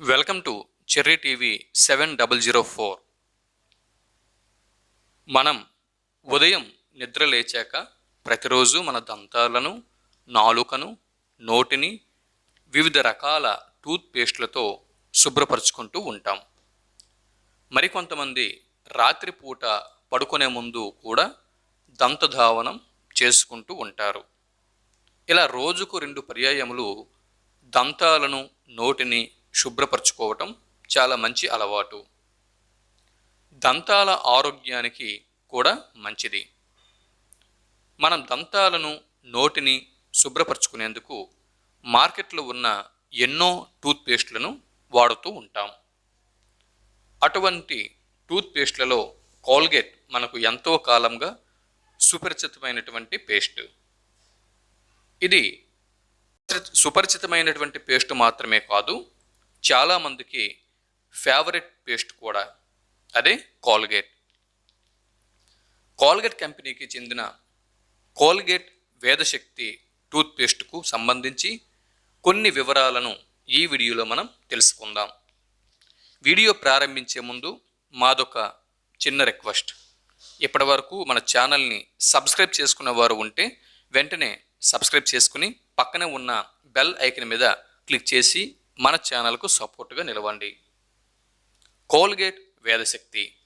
Welcome to Cherry TV seven double zero four. మనం ఉదయం నిద్ర లేచాక ప్రతిరోజు మన దంతాలను నాలుకను నోటిని వివిధ రకాల టూత్ పేస్ట్లతో శుభ్రపరుచుకుంటూ ఉంటాం. మరికొంతమంది రాత్రిపూట పడుకునే ముందు కూడా దంతధావనం చేసుకుంటూ ఉంటారు. ఇలా రోజుకు రెండు పర్యాయములు దంతాలను నోటిని శుభ్రపరచుకోవటం చాలా మంచి అలవాటు. దంతాల ఆరోగ్యానికి కూడా మంచిది. మనం దంతాలను నోటిని శుభ్రపరచుకునేందుకు మార్కెట్లో ఉన్న ఎన్నో టూత్పేస్ట్లను వాడుతూ ఉంటాం. అటువంటి టూత్పేస్ట్లలో కోల్గేట్ మనకు ఎంతో కాలంగా సుపరిచితమైనటువంటి పేస్ట్. ఇది సుపరిచితమైనటువంటి పేస్ట్ మాత్రమే కాదు చాలామందికి ఫేవరెట్ పేస్ట్ కూడా అదే కోల్గేట్. కోల్గేట్ కంపెనీకి చెందిన కోల్గేట్ వేదశక్తి టూత్పేస్ట్కు సంబంధించి కొన్ని వివరాలను ఈ వీడియోలో మనం తెలుసుకుందాం. వీడియో ప్రారంభించే ముందు మాదొక చిన్న రిక్వెస్ట్. ఇప్పటివరకు మన ఛానల్ని సబ్స్క్రైబ్ చేసుకున్న వారు ఉంటే వెంటనే సబ్స్క్రైబ్ చేసుకుని పక్కనే ఉన్న బెల్ ఐకన్ మీద క్లిక్ చేసి మన ఛానల్కు సపోర్ట్గా నిలవండి. కోల్గేట్ వేదశక్తి.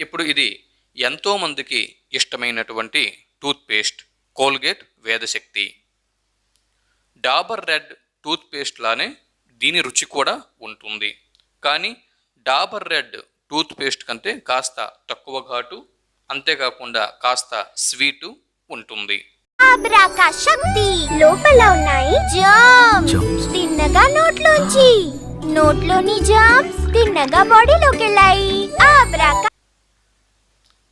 ఇప్పుడు ఇది ఎంతోమందికి ఇష్టమైనటువంటి toothpaste Colgate Vedshakti. Dabur red toothpaste లానే దీని రుచి కూడా ఉంటుంది. కానీ డాబర్ రెడ్ టూత్పేస్ట్ కంటే కాస్త తక్కువ ఘాటు అంతేకాకుండా కాస్త స్వీటు ఉంటుంది. శక్తి లోపల ఉన్నాయి జామ్స్ తిన్నగా నోట్లోంచి. నోట్లోని జామ్స్ తిన్నగా బాడీలోకి వెళ్ళాయి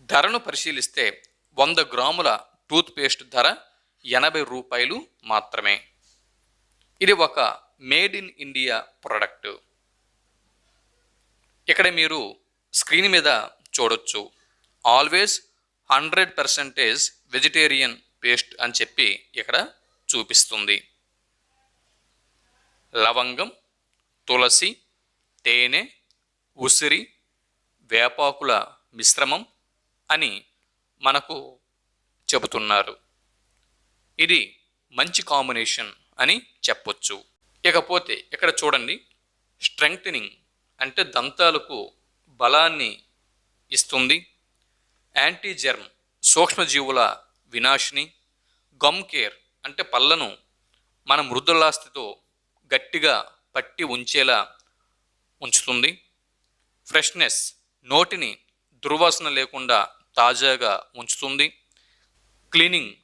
ధరను పరిశీలిస్తే వంద గ్రాముల టూత్పేస్ట్ ధర ఎనభై రూపాయలు మాత్రమే. ఇది ఒక మేడ్ ఇన్ ఇండియా ప్రోడక్ట్. ఇక్కడ మీరు స్క్రీన్ మీద చూడొచ్చు. Always hundred percentage vegetarian paste అని చెప్పి ఇక్కడ చూపిస్తుంది. లవంగం తులసి తేనె ఉసిరి వేపాకుల మిశ్రమం అని మనకు చెబుతున్నారు. ఇది మంచి కాంబినేషన్ అని చెప్పొచ్చు. ఇకపోతే ఇక్కడ చూడండి స్ట్రెంగ్థనింగ్ అంటే దంతాలకు బలాన్ని ఇస్తుంది. యాంటీజెర్మ్ సూక్ష్మజీవుల వినాశిని గమ్ కేర్ అంటే పళ్ళను మన మృదులాస్తితో గట్టిగా పట్టి ఉంచేలా ఉంచుతుంది. ఫ్రెష్నెస్ నోటిని దుర్వాసన లేకుండా తాజాగా ఉంచుతుంది. క్లీనింగ్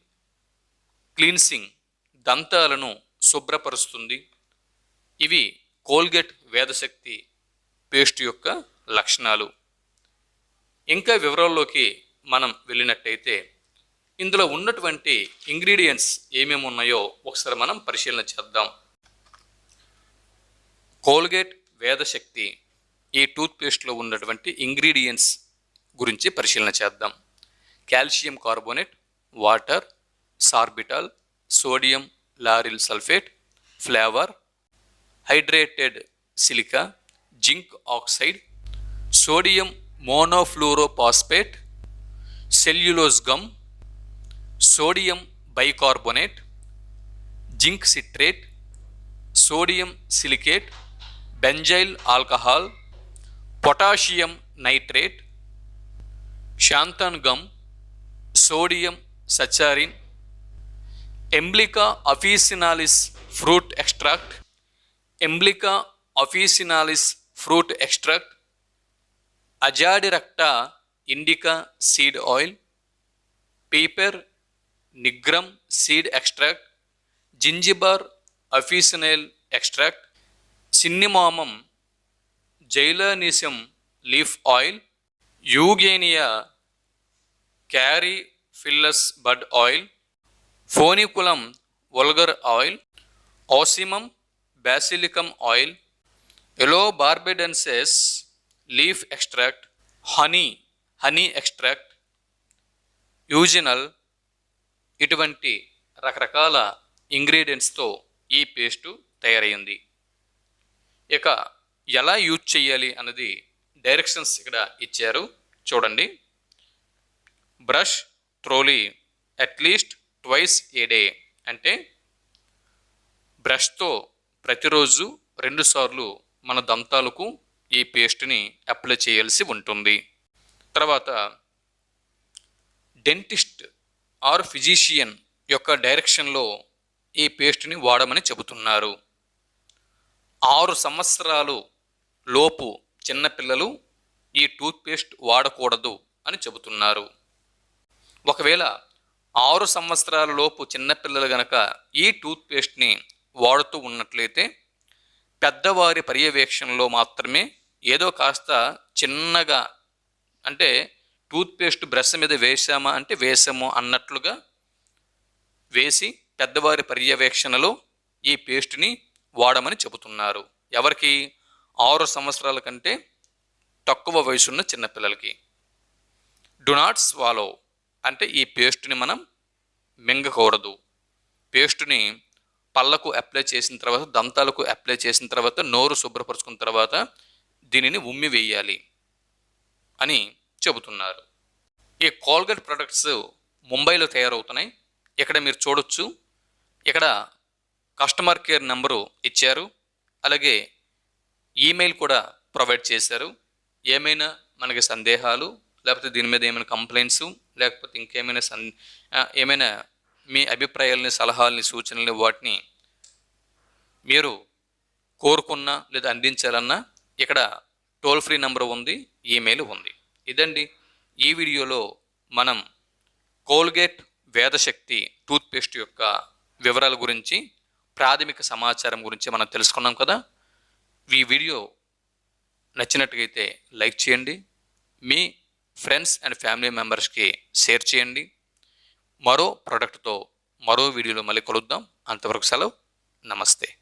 క్లీన్సింగ్ దంతాలను శుభ్రపరుస్తుంది. ఇవి కోల్గేట్ వేదశక్తి పేస్ట్ యొక్క లక్షణాలు. ఇంకా వివరాల్లోకి మనం వెళ్ళినట్టయితే ఇందులో ఉన్నటువంటి ఇంగ్రీడియంట్స్ ఏమేమి ఉన్నాయో ఒకసారి మనం పరిశీలన చేద్దాం. కోల్గేట్ వేదశక్తి ఈ టూత్పేస్ట్లో ఉన్నటువంటి ఇంగ్రీడియంట్స్ గురించి పరిశీలన చేద్దాం. Calcium carbonate water sorbitol sodium lauryl sulphate flavour hydrated silica zinc oxide sodium monofluorophosphate cellulose gum sodium bicarbonate zinc citrate sodium silicate benzyl alcohol potassium nitrate xanthan gum sodium saccharin emblica officinalis fruit extract emblica officinalis fruit extract azadirachta indica seed oil piper nigrum seed extract zingiber officinale extract cinnamomum zeylanicum leaf oil eugenia caryophyllus bud oil foeniculum vulgare oil ocimum basilicum oil aloe barbadensis leaf extract honey honey extract eugenol ఇటువంటి రకరకాల ఇంగ్రీడియంట్స్తో ఈ paste తయారైంది ఇక ఎలా use చేయాలి అన్నది directions ఇక్కడ ఇచ్చారు. చూడండి. Brush thoroughly at least twice a day అంటే బ్రష్తో ప్రతిరోజు రెండుసార్లు మన దంతాలకు ఈ పేస్ట్ని అప్లై చేయాల్సి ఉంటుంది. తర్వాత డెంటిస్ట్ ఆర్ ఫిజీషియన్ యొక్క డైరెక్షన్లో ఈ పేస్ట్ని వాడమని చెబుతున్నారు. ఆరు సంవత్సరాలు లోపు చిన్నపిల్లలు ఈ టూత్పేస్ట్ వాడకూడదు అని చెబుతున్నారు. ఒకవేళ ఆరు సంవత్సరాల లోపు చిన్నపిల్లలు గనక ఈ టూత్పేస్ట్ని వాడుతూ ఉన్నట్లయితే పెద్దవారి పర్యవేక్షణలో మాత్రమే ఏదో కాస్త చిన్నగా అంటే టూత్పేస్ట్ బ్రష్ మీద వేసామా అంటే వేసాము అన్నట్లుగా వేసి పెద్దవారి పర్యవేక్షణలో ఈ పేస్ట్ని వాడమని చెబుతున్నారు. ఎవరికి? ఆరు సంవత్సరాల కంటే తక్కువ వయసున్న చిన్నపిల్లలకి. డు నాట్ స్వాలో అంటే ఈ పేస్ట్ని మనం మింగకూడదు. పేస్ట్ని పళ్ళకు అప్లై చేసిన తర్వాత దంతాలకు అప్లై చేసిన తర్వాత నోరు శుభ్రపరుచుకున్న తర్వాత దీనిని ఉమ్మి వేయాలి అని చెబుతున్నారు. ఈ కోల్గేట్ ప్రొడక్ట్స్ ముంబైలో తయారవుతున్నాయి. ఇక్కడ మీరు చూడొచ్చు. ఇక్కడ కస్టమర్ కేర్ నెంబరు ఇచ్చారు. అలాగే ఈమెయిల్ కూడా ప్రొవైడ్ చేశారు. ఏమైనా మనకి సందేహాలు లేకపోతే దీని మీద ఏమైనా కంప్లైంట్స్ లేకపోతే ఇంకేమైనా సన్ ఏమైనా మీ అభిప్రాయాలని సలహాలని సూచనలు వాటిని మీరు కోరుకున్నా లేదా అందించాలన్నా ఇక్కడ టోల్ ఫ్రీ నెంబర్ ఉంది ఈమెయిల్ ఉంది. ఇదండి ఈ వీడియోలో మనం కోల్గేట్ వేదశక్తి టూత్పేస్ట్ యొక్క వివరాల గురించి ప్రాథమిక సమాచారం గురించి మనం తెలుసుకున్నాం కదా. ఈ వీడియో నచ్చినట్టుగైతే లైక్ చేయండి. మీ ఫ్రెండ్స్ అండ్ ఫ్యామిలీ మెంబర్స్కి షేర్ చేయండి. మరో ప్రోడక్ట్తో మరో వీడియోలో మళ్ళీ కలుద్దాం. అంతవరకు సెలవు. నమస్తే.